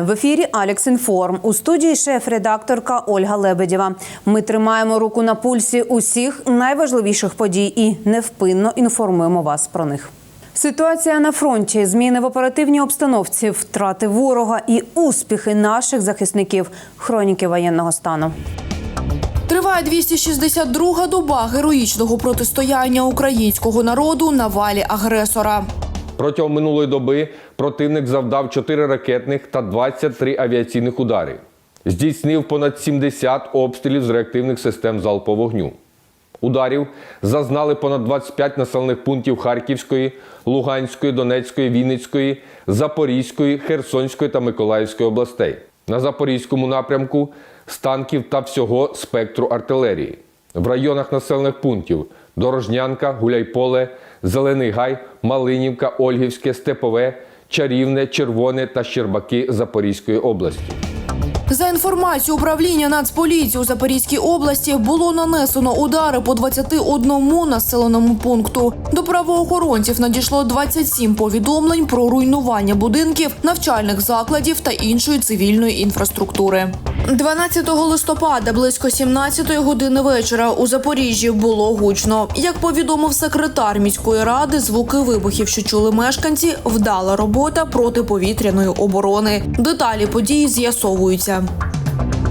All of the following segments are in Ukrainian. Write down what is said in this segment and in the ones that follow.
В ефірі Алекс Інформ. У студії шеф-редакторка Ольга Лебедєва. Ми тримаємо руку на пульсі усіх найважливіших подій і невпинно інформуємо вас про них. Ситуація на фронті, зміни в оперативній обстановці, втрати ворога і успіхи наших захисників. Хроніки воєнного стану. Триває 262-га доба героїчного протистояння українського народу на валі агресора. Протягом минулої доби противник завдав 4 ракетних та 23 авіаційних удари. Здійснив понад 70 обстрілів з реактивних систем залпового вогню. Ударів зазнали понад 25 населених пунктів Харківської, Луганської, Донецької, Вінницької, Запорізької, Херсонської та Миколаївської областей. На Запорізькому напрямку з танків та всього спектру артилерії. В районах населених пунктів Дорожнянка, Гуляйполе, Зелений Гай, Малинівка, Ольгівське, Степове, Чарівне, Червоне та Щербаки Запорізької області. За інформацією управління Нацполіції у Запорізькій області було нанесено удари по 21 населеному пункту. До правоохоронців надійшло 27 повідомлень про руйнування будинків, навчальних закладів та іншої цивільної інфраструктури. 12 листопада близько 17 години вечора у Запоріжжі було гучно. Як повідомив секретар міської ради, звуки вибухів, що чули мешканці, вдала робота протиповітряної оборони. Деталі події з'ясовуються. Пока.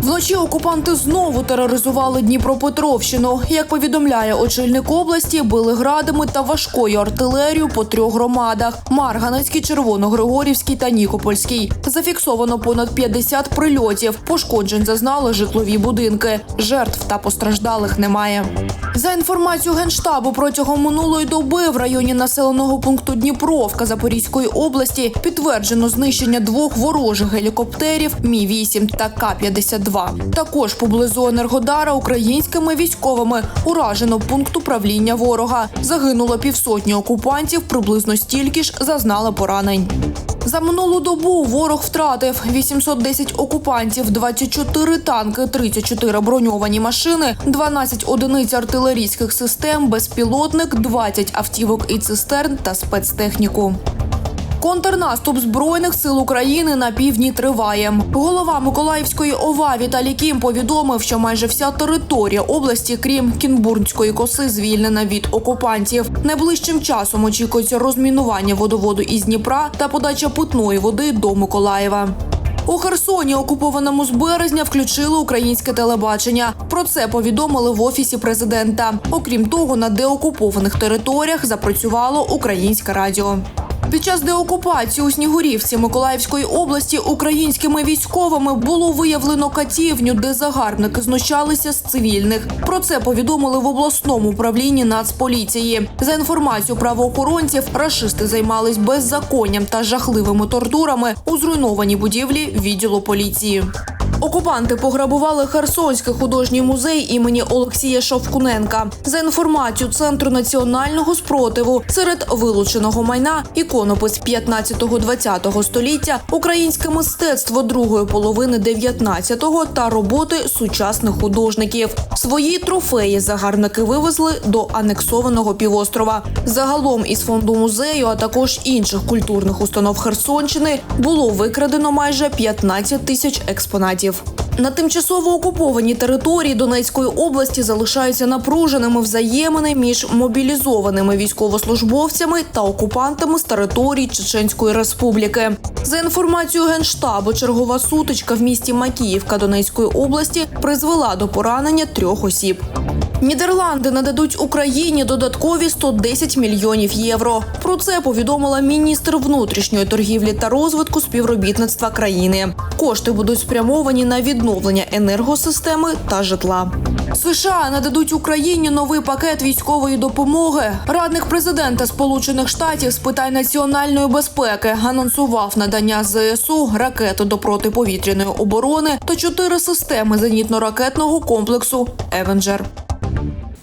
Вночі окупанти знову тероризували Дніпропетровщину. Як повідомляє очільник області, били градами та важкою артилерією по трьох громадах: Марганецький, Червоногригорівський та Нікопольський. Зафіксовано понад 50 прильотів. Пошкоджень зазнали житлові будинки. Жертв та постраждалих немає. За інформацією генштабу, протягом минулої доби в районі населеного пункту Дніпровка Запорізької області підтверджено знищення двох ворожих гелікоптерів Мі 8 та К-52. Також поблизу Енергодара українськими військовими уражено пункт управління ворога. Загинуло півсотні окупантів, приблизно стільки ж зазнали поранень. За минулу добу ворог втратив 810 окупантів, 24 танки, 34 броньовані машини, 12 одиниць артилерійських систем, безпілотник, 20 автівок і цистерн та спецтехніку. Контрнаступ збройних сил України на півдні триває. Голова Миколаївської ОВА Віталій Кім повідомив, що майже вся територія області, крім Кінбурнської коси, звільнена від окупантів. Найближчим часом очікується розмінування водоводу із Дніпра та подача питної води до Миколаєва. У Херсоні, окупованому з березня, включили українське телебачення. Про це повідомили в офісі президента. Окрім того, на деокупованих територіях запрацювало українське радіо. Під час деокупації у Снігурівці Миколаївської області українськими військовими було виявлено катівню, де загарбники знущалися з цивільних. Про це повідомили в обласному управлінні Нацполіції. За інформацією правоохоронців, рашисти займались беззаконням та жахливими тортурами у зруйнованій будівлі відділу поліції. Окупанти пограбували Херсонський художній музей імені Олексія Шовкуненка. За інформацією Центру національного спротиву, серед вилученого майна іконопис 15-20 століття, українське мистецтво другої половини 19-го та роботи сучасних художників. Свої трофеї загарбники вивезли до анексованого півострова. Загалом із фонду музею, а також інших культурних установ Херсонщини було викрадено майже 15 тисяч експонатів років. На тимчасово окупованій території Донецької області залишаються напруженими взаємини між мобілізованими військовослужбовцями та окупантами з території Чеченської Республіки. За інформацією генштабу, чергова сутичка в місті Макіївка Донецької області призвела до поранення трьох осіб. Нідерланди нададуть Україні додаткові 110 мільйонів євро. Про це повідомила міністр внутрішньої торгівлі та розвитку співробітництва країни. Кошти будуть спрямовані на відновлення енергосистеми та житла. США нададуть Україні новий пакет військової допомоги. Радник президента Сполучених Штатів з питань національної безпеки анонсував надання ЗСУ ракети до протиповітряної оборони та чотири системи зенітно-ракетного комплексу Евенджер.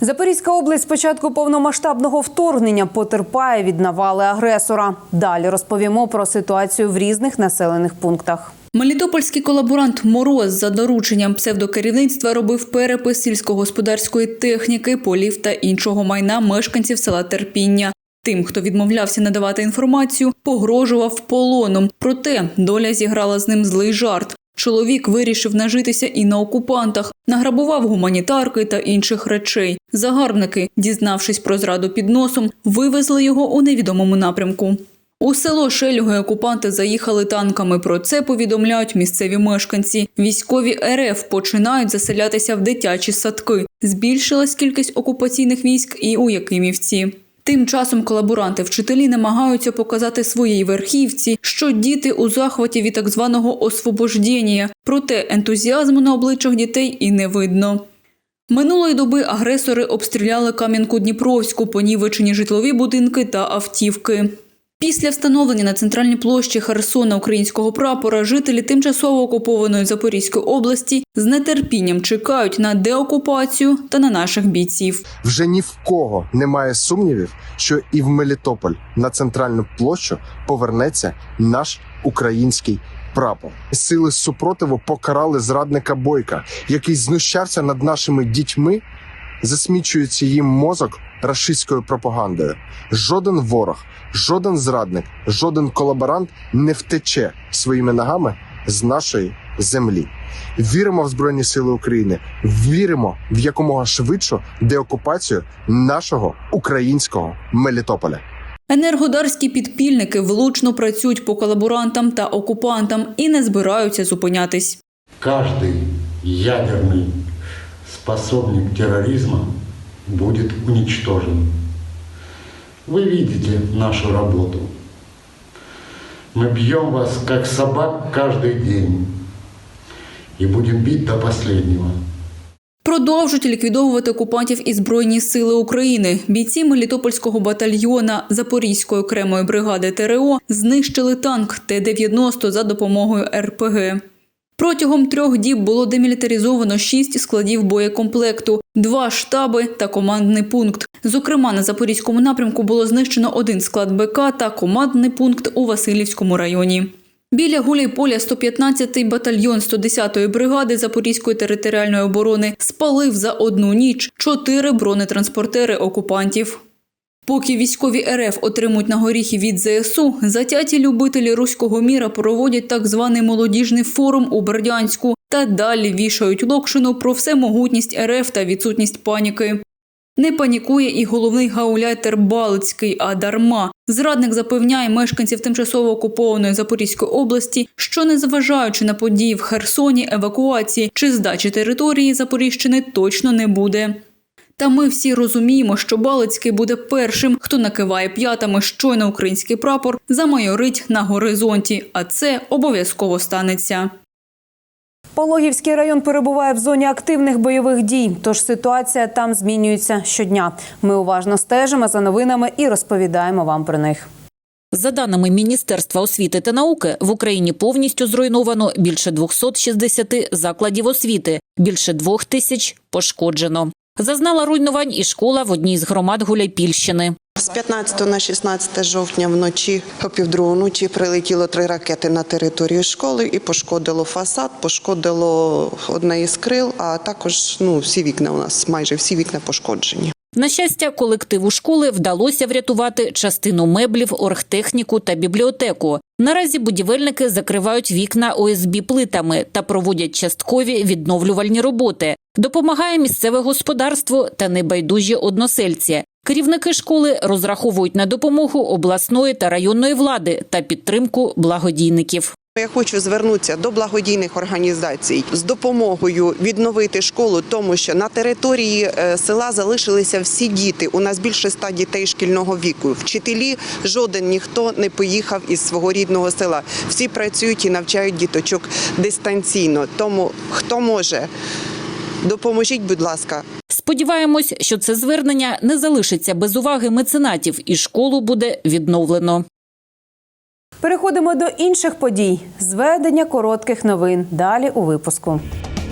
Запорізька область з початку повномасштабного вторгнення потерпає від навали агресора. Далі розповімо про ситуацію в різних населених пунктах. Мелітопольський колаборант Мороз за дорученням псевдокерівництва робив перепис сільськогосподарської техніки, полів та іншого майна мешканців села Терпіння. Тим, хто відмовлявся надавати інформацію, погрожував полоном. Проте доля зіграла з ним злий жарт. Чоловік вирішив нажитися і на окупантах, награбував гуманітарки та інших речей. Загарбники, дізнавшись про зраду під носом, вивезли його у невідомому напрямку. У село Шельги окупанти заїхали танками. Про це повідомляють місцеві мешканці. Військові РФ починають заселятися в дитячі садки. Збільшилась кількість окупаційних військ і у Якимівці. Тим часом колаборанти вчителі намагаються показати своїй верхівці, що діти у захваті від так званого освобождення. Проте ентузіазму на обличчях дітей і не видно. Минулої доби агресори обстріляли Кам'янку Дніпровську, понівечені житлові будинки та автівки. Після встановлення на центральній площі Херсона українського прапора жителі тимчасово окупованої Запорізької області з нетерпінням чекають на деокупацію та на наших бійців. Вже ні в кого немає сумнівів, що і в Мелітополь на центральну площу повернеться наш український прапор. Сили супротиву покарали зрадника Бойка, який знущався над нашими дітьми, засмічуючи їм мозок рашистською пропагандою. Жоден ворог, жоден зрадник, жоден колаборант не втече своїми ногами з нашої землі. Віримо в Збройні Сили України, віримо в якомога швидшу деокупацію нашого українського Мелітополя. Енергодарські підпільники влучно працюють по колаборантам та окупантам і не збираються зупинятись. каждый ядерный способник терроризма будет уничтожен. Вы видите нашу работу. Мы бьем вас, как собак, каждый день. И будем бить до последнего. Продовжують ліквідовувати окупантів і збройні сили України. Бійці Мелітопольського батальйона Запорізької окремої бригади ТРО знищили танк Т-90 за допомогою РПГ. Протягом трьох діб було демілітаризовано шість складів боєкомплекту, два штаби та командний пункт. Зокрема, на запорізькому напрямку було знищено один склад БК та командний пункт у Васильівському районі. Біля Гуляйполя 115-й батальйон 110-ї бригади Запорізької територіальної оборони спалив за одну ніч чотири бронетранспортери окупантів. Поки військові РФ отримують на горіхи від ЗСУ, затяті любителі руського міра проводять так званий молодіжний форум у Бердянську та далі вішають локшину про всемогутність РФ та відсутність паніки. Не панікує і головний гауляйтер Балицький, а дарма. Зрадник запевняє мешканців тимчасово окупованої Запорізької області, що незважаючи на події в Херсоні, евакуації чи здачі території Запоріжчини точно не буде. Та ми всі розуміємо, що Балицький буде першим, хто накиває п'ятами щойно український прапор замайорить на горизонті, а це обов'язково станеться. Пологівський район перебуває в зоні активних бойових дій, тож ситуація там змінюється щодня. Ми уважно стежимо за новинами і розповідаємо вам про них. За даними Міністерства освіти та науки, в Україні повністю зруйновано більше 260 закладів освіти, більше двох тисяч пошкоджено. Зазнала руйнувань і школа в одній з громад Гуляйпільщини. З 15 на 16 жовтня вночі о півдругу ночі прилетіло три ракети на територію школи і пошкодило фасад, пошкодило одне із крил, а також ну всі вікна у нас майже всі вікна пошкоджені. На щастя, колективу школи вдалося врятувати частину меблів, оргтехніку та бібліотеку. Наразі будівельники закривають вікна ОСБ плитами та проводять часткові відновлювальні роботи. Допомагає місцеве господарство та небайдужі односельці. Керівники школи розраховують на допомогу обласної та районної влади та підтримку благодійників. Я хочу звернутися до благодійних організацій з допомогою відновити школу, тому що на території е, села залишилися всі діти. У нас більше ста дітей шкільного віку. Вчителі жоден ніхто не поїхав із свого рідного села. Всі працюють і навчають діточок дистанційно. Тому хто може, допоможіть, будь ласка. Сподіваємось, що це звернення не залишиться без уваги меценатів, і школу буде відновлено. Переходимо до інших подій. Зведення коротких новин. Далі у випуску.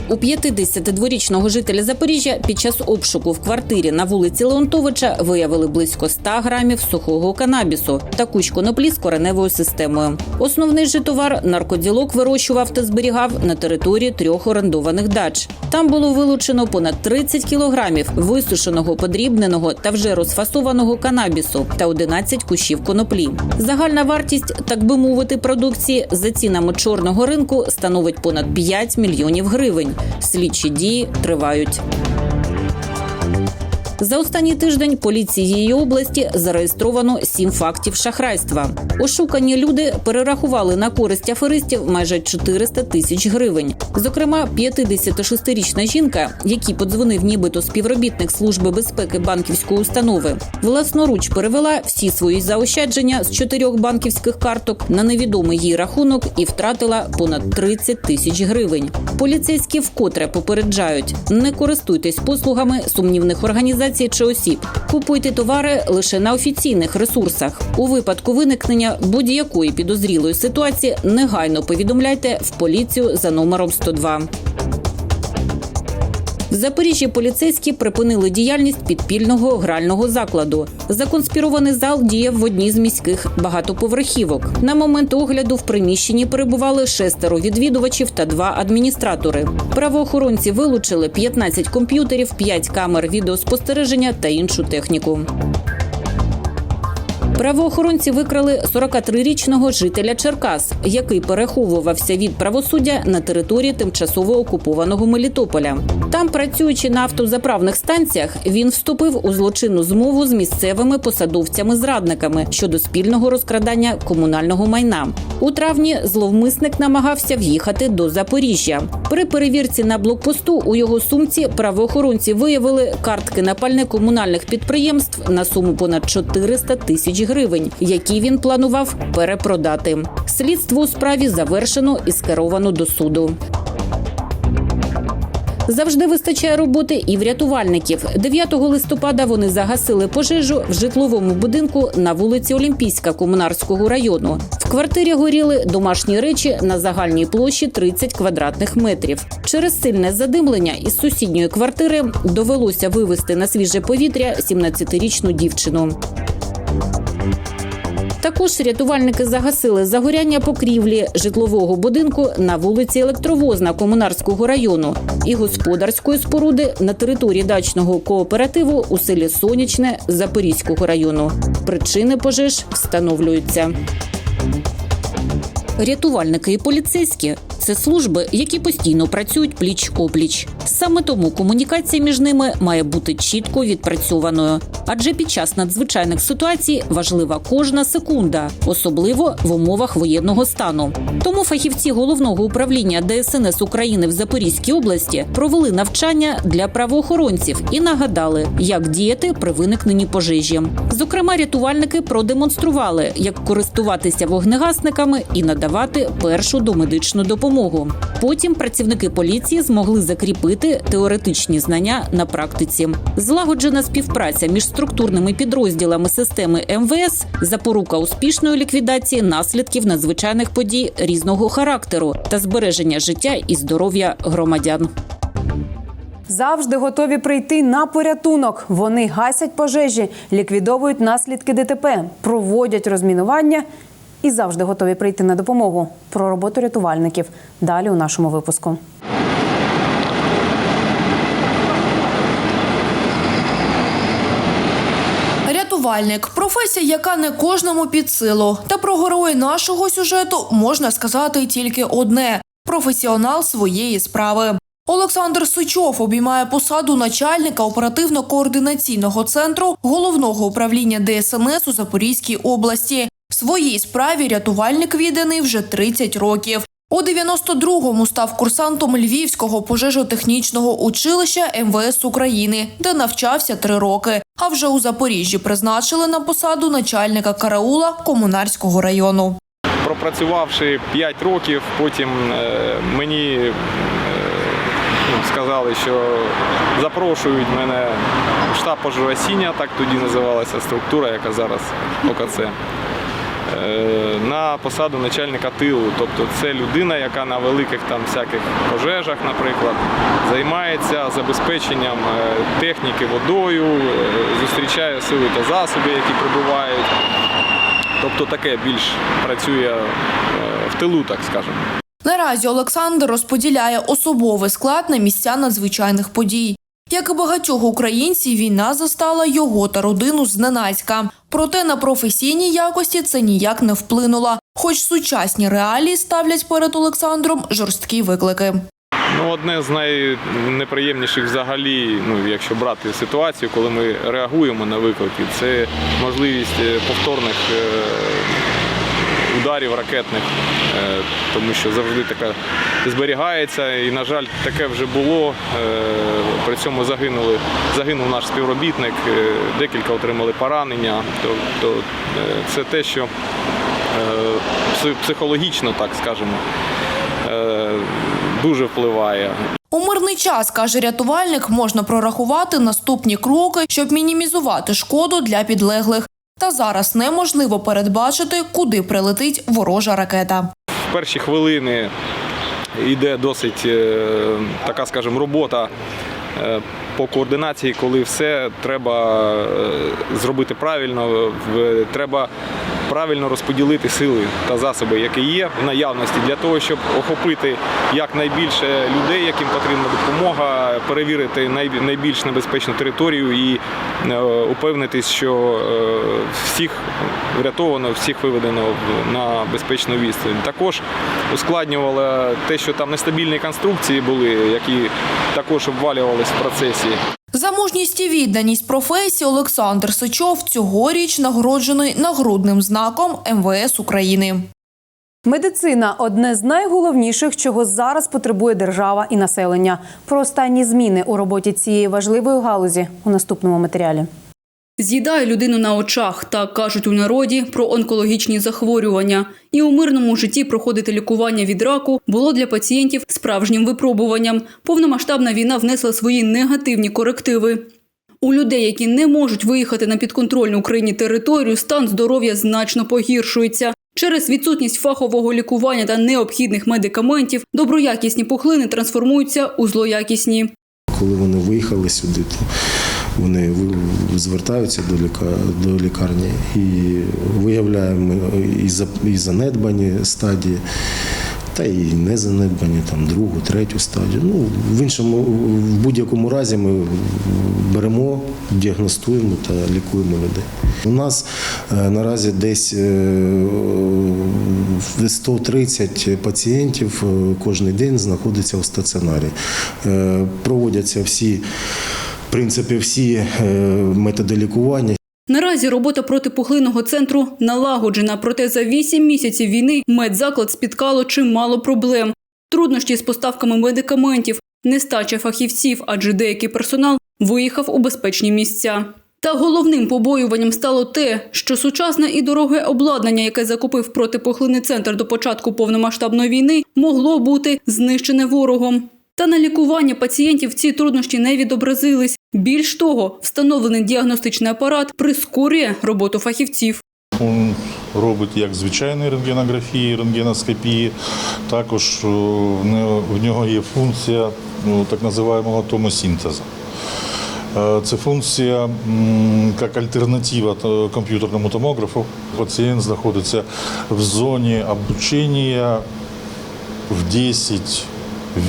У 52-річного жителя Запоріжжя під час обшуку в квартирі на вулиці Леонтовича виявили близько 100 грамів сухого канабісу та кущ коноплі з кореневою системою. Основний же товар наркоділок вирощував та зберігав на території трьох орендованих дач. Там було вилучено понад 30 кілограмів висушеного, подрібненого та вже розфасованого канабісу та 11 кущів коноплі. Загальна вартість, так би мовити, продукції за цінами чорного ринку становить понад 5 мільйонів гривень. Слідчі дії тривають. За останній тиждень поліцією області зареєстровано сім фактів шахрайства. Ошукані люди перерахували на користь аферистів майже 400 тисяч гривень. Зокрема, 56-річна жінка, якій подзвонив нібито співробітник служби безпеки банківської установи, власноруч перевела всі свої заощадження з чотирьох банківських карток на невідомий їй рахунок і втратила понад 30 тисяч гривень. Поліцейські вкотре попереджають: не користуйтесь послугами сумнівних організацій чи осіб. Купуйте товари лише на офіційних ресурсах. У випадку виникнення будь-якої підозрілої ситуації негайно повідомляйте в поліцію за номером 102. В Запоріжжі поліцейські припинили діяльність підпільного грального закладу. Законспірований зал діяв в одній з міських багатоповерхівок. На момент огляду в приміщенні перебували шестеро відвідувачів та два адміністратори. Правоохоронці вилучили 15 комп'ютерів, 5 камер відеоспостереження та іншу техніку. Правоохоронці викрали 43-річного жителя Черкас, який переховувався від правосуддя на території тимчасово окупованого Мелітополя. Там, працюючи на автозаправних станціях, він вступив у злочинну змову з місцевими посадовцями-зрадниками щодо спільного розкрадання комунального майна. У травні зловмисник намагався в'їхати до Запоріжжя. При перевірці на блокпосту у його сумці правоохоронці виявили картки на пальне комунальних підприємств на суму понад 400 тисяч гривень, які він планував перепродати. Слідство у справі завершено і скеровано до суду. Завжди вистачає роботи і в рятувальників. 9 листопада вони загасили пожежу в житловому будинку на вулиці Олімпійська Комунарського району. В квартирі горіли домашні речі на загальній площі 30 квадратних метрів. Через сильне задимлення із сусідньої квартири довелося вивезти на свіже повітря 17-річну дівчину. Також рятувальники загасили загоряння покрівлі житлового будинку на вулиці Електровозна Комунарського району і господарської споруди на території дачного кооперативу у селі Сонячне Запорізького району. Причини пожеж встановлюються. Рятувальники і поліцейські це служби, які постійно працюють пліч опліч. Саме тому комунікація між ними має бути чітко відпрацьованою. Адже під час надзвичайних ситуацій важлива кожна секунда, особливо в умовах воєнного стану. Тому фахівці головного управління ДСНС України в Запорізькій області провели навчання для правоохоронців і нагадали, як діяти при виникненні пожежі. Зокрема, рятувальники продемонстрували, як користуватися вогнегасниками і надавати першу домедичну допомогу. Потім працівники поліції змогли закріпити теоретичні знання на практиці. Злагоджена співпраця між структурними підрозділами системи МВС запорука успішної ліквідації наслідків надзвичайних подій різного характеру та збереження життя і здоров'я громадян. Завжди готові прийти на порятунок. Вони гасять пожежі, ліквідовують наслідки ДТП, проводять розмінування і завжди готові прийти на допомогу. Про роботу рятувальників далі у нашому випуску. Рятувальник професія, яка не кожному під силу. Та про герої нашого сюжету можна сказати тільки одне: професіонал своєї справи. Олександр Сучов обіймає посаду начальника оперативно-координаційного центру головного управління ДСНС у Запорізькій області. Своїй справі рятувальник відданий вже 30 років. У 92-му став курсантом Львівського пожежотехнічного училища МВС України, де навчався три роки. А вже у Запоріжжі призначили на посаду начальника караула Комунарського району. пропрацювавши 5 років, потім е, мені е, ну, сказали, що запрошують мене в штаб пожежогасіння, так тоді називалася структура, яка зараз ОКЦ. Е, на посаду начальника тилу. Тобто це людина, яка на великих там всяких пожежах, наприклад, займається забезпеченням е, техніки водою, е, зустрічає сили та засоби, які прибувають. Тобто таке більш працює в тилу, так скажемо. Наразі Олександр розподіляє особовий склад на місця надзвичайних подій. Як і багатьох українців, війна застала його та родину зненацька. Проте на професійні якості це ніяк не вплинуло. Хоч сучасні реалії ставлять перед Олександром жорсткі виклики. Ну, одне з найнеприємніших взагалі, ну якщо брати ситуацію, коли ми реагуємо на виклики, це можливість е, повторних е, ударів ракетних, е, тому що завжди така зберігається. І, на жаль, таке вже було. Е, При цьому загинули, загинув наш співробітник, е, декілька отримали поранення. Тобто це те, що психологічно, так скажемо, дуже впливає. У мирний час, каже рятувальник, можна прорахувати наступні кроки, щоб мінімізувати шкоду для підлеглих. Та зараз неможливо передбачити, куди прилетить ворожа ракета. В перші хвилини йде досить е, така, скажімо, робота е, по координації, коли все треба е, зробити правильно, треба правильно розподілити сили та засоби, які є в наявності, для того, щоб охопити якнайбільше людей, яким потрібна допомога, перевірити найбільш небезпечну територію і е, упевнитись, що е, всіх врятовано, всіх виведено на безпечну відстань. Також ускладнювало те, що там нестабільні конструкції були, які також обвалювалися в процесі. За мужність і відданість професії Олександр Сичов цьогоріч нагороджений нагрудним знаком МВС України. Медицина одне з найголовніших, чого зараз потребує держава і населення. Про останні зміни у роботі цієї важливої галузі у наступному матеріалі. З'їдає людину на очах, так кажуть у народі про онкологічні захворювання. І у мирному житті проходити лікування від раку було для пацієнтів справжнім випробуванням. Повномасштабна війна внесла свої негативні корективи. У людей, які не можуть виїхати на підконтрольну Україні територію, стан здоров'я значно погіршується. Через відсутність фахового лікування та необхідних медикаментів доброякісні пухлини трансформуються у злоякісні. Коли вони виїхали сюди, то вони звертаються до, ліка, до лікарні і виявляємо і, за, і занедбані стадії, та і не занедбані, там другу, третю стадію. Ну, в іншому, в будь-якому разі ми беремо, діагностуємо та лікуємо людей. У нас е, наразі десь е, 130 пацієнтів е, кожен день знаходиться в стаціонарі. Е, Проводяться всі, принципі, всі е, методи лікування. Наразі робота протипухлинного центру налагоджена, проте за 8 місяців війни медзаклад спіткало чимало проблем. Труднощі з поставками медикаментів, нестача фахівців, адже деякий персонал виїхав у безпечні місця. Та головним побоюванням стало те, що сучасне і дороге обладнання, яке закупив протипухлинний центр до початку повномасштабної війни, могло бути знищене ворогом. Та на лікування пацієнтів ці труднощі не відобразились. Більш того, встановлений діагностичний апарат прискорює роботу фахівців. Він робить як звичайні рентгенографії, рентгеноскопії. Також в нього- є функція ну, так називаємо томосинтезу. Е, Це функція як альтернатива комп'ютерному томографу. Пацієнт знаходиться в зоні обучення в 10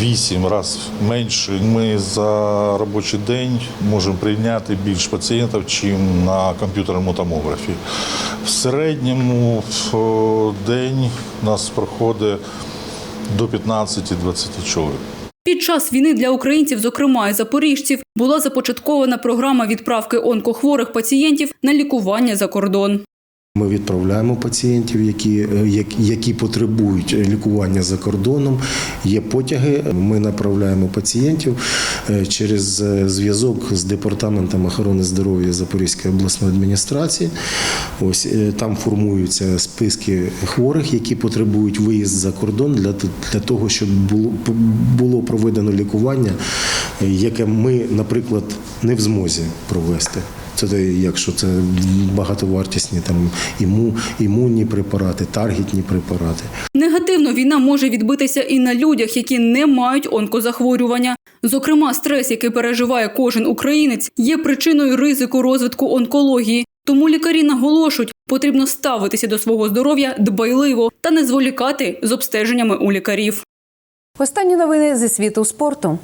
8 разів менше. Ми за робочий день можемо прийняти більше пацієнтів, ніж на комп'ютерному томографі. В середньому в день у нас проходить до 15-20 чоловік. Під час війни для українців, зокрема і запоріжців, була започаткована програма відправки онкохворих пацієнтів на лікування за кордон. Ми відправляємо пацієнтів, які, е, які потребують лікування за кордоном. Є потяги. Ми направляємо пацієнтів е, через е, зв'язок з департаментом охорони здоров'я Запорізької обласної адміністрації. Ось там формуються списки хворих, які потребують виїзд за кордон для, для того, щоб було, було проведено лікування, яке ми, наприклад, не в змозі провести. Це якщо це багатовартісні там іму, імунні препарати, таргетні препарати. Негативно війна може відбитися і на людях, які не мають онкозахворювання. Зокрема, стрес, який переживає кожен українець, є причиною ризику розвитку онкології. Тому лікарі наголошують, потрібно ставитися до свого здоров'я дбайливо та не зволікати з обстеженнями у лікарів. Останні новини зі світу спорту.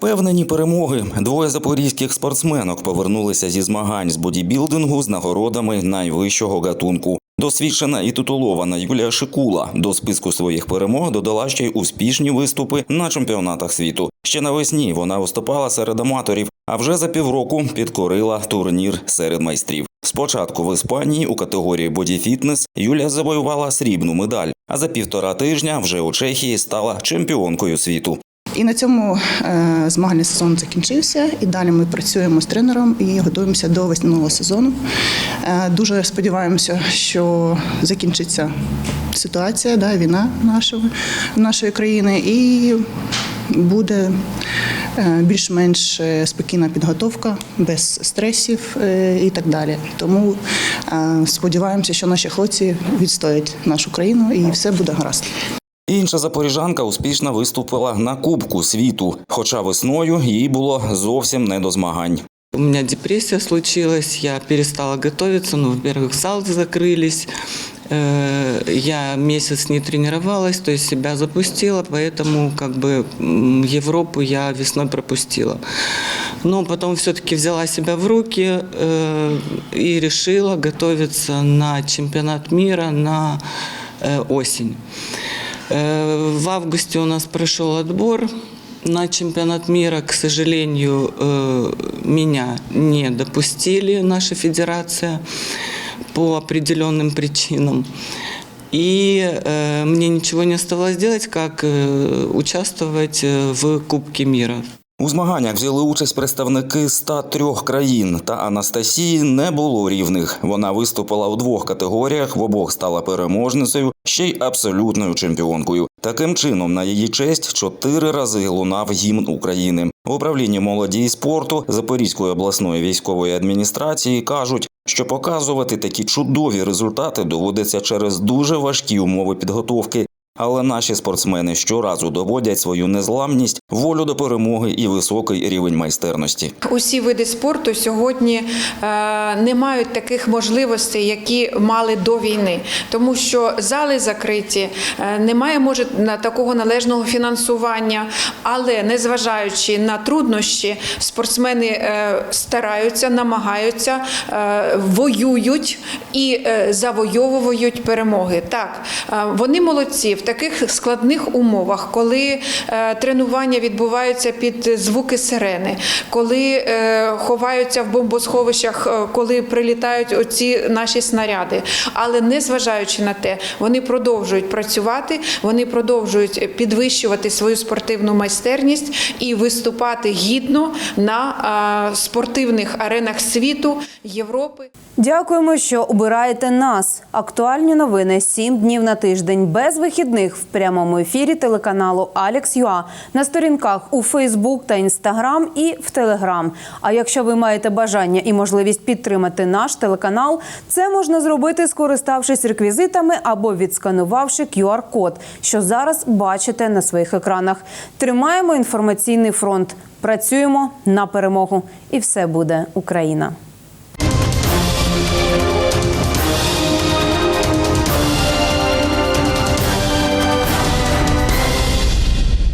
Впевнені перемоги. Двоє запорізьких спортсменок повернулися зі змагань з бодібілдингу з нагородами найвищого гатунку. Досвідчена і титулована Юлія Шикула до списку своїх перемог додала ще й успішні виступи на чемпіонатах світу. Ще навесні вона виступала серед аматорів, а вже за півроку підкорила турнір серед майстрів. Спочатку в Іспанії у категорії бодіфітнес Юлія завоювала срібну медаль, а за півтора тижня вже у Чехії стала чемпіонкою світу. І на цьому е, змагальний сезон закінчився. І далі ми працюємо з тренером і готуємося до весняного сезону. Е, дуже сподіваємося, що закінчиться ситуація, да, війна нашої, нашої країни, і буде е, більш-менш спокійна підготовка, без стресів і так далі. Тому сподіваємося, що наші хлопці відстоять нашу країну і все буде гаразд. Інша запоріжанка успішно виступила на Кубку світу, хоча весною їй було зовсім не до змагань. У меня депрессия случилась, я перестала готовиться, ну, во-первых, залы закрылись, э, я месяц не тренировалась, то есть себя запустила, поэтому как бы м, Европу я весной пропустила. Но потом все-таки взяла себя в руки э, и решила готовиться на чемпионат мира на э, осень. Э, В августе у нас прошел отбор на чемпионат мира. К сожалению, э, меня не допустили, наша федерация, по определенным причинам. И э, мне ничего не оставалось делать, как э, участвовать э, в Кубке мира. У змаганнях взяли участь представники 103 країн, та Анастасії не було рівних. Вона виступила у двох категоріях, в обох стала переможницею, ще й абсолютною чемпіонкою. Таким чином, на її честь чотири рази лунав гімн України. В управлінні молоді і спорту Запорізької обласної військової адміністрації кажуть, що показувати такі чудові результати доводиться через дуже важкі умови підготовки. Але наші спортсмени щоразу доводять свою незламність, волю до перемоги і високий рівень майстерності. Усі види спорту сьогодні е, не мають таких можливостей, які мали до війни, тому що зали закриті, е, немає може на такого належного фінансування. Але незважаючи на труднощі, спортсмени е, стараються, намагаються, воюють і завойовують перемоги. Так, вони молодці в таких складних умовах, коли е, відбуваються під звуки сирени, коли е, ховаються в бомбосховищах, е, коли прилітають оці наші снаряди. Але незважаючи на те, вони продовжують працювати, вони продовжують підвищувати свою спортивну майстерність і виступати гідно на е, спортивних аренах світу, Європи. Дякуємо, що обираєте нас. Актуальні новини сім днів на тиждень без вихідних в прямому ефірі телеканалу Алекс.Юа на сторінках у Фейсбук та Інстаграм і в Телеграм. А якщо ви маєте бажання і можливість підтримати наш телеканал, це можна зробити, скориставшись реквізитами або відсканувавши QR-код, що зараз бачите на своїх екранах. Тримаємо інформаційний фронт. Працюємо на перемогу, і все буде Україна.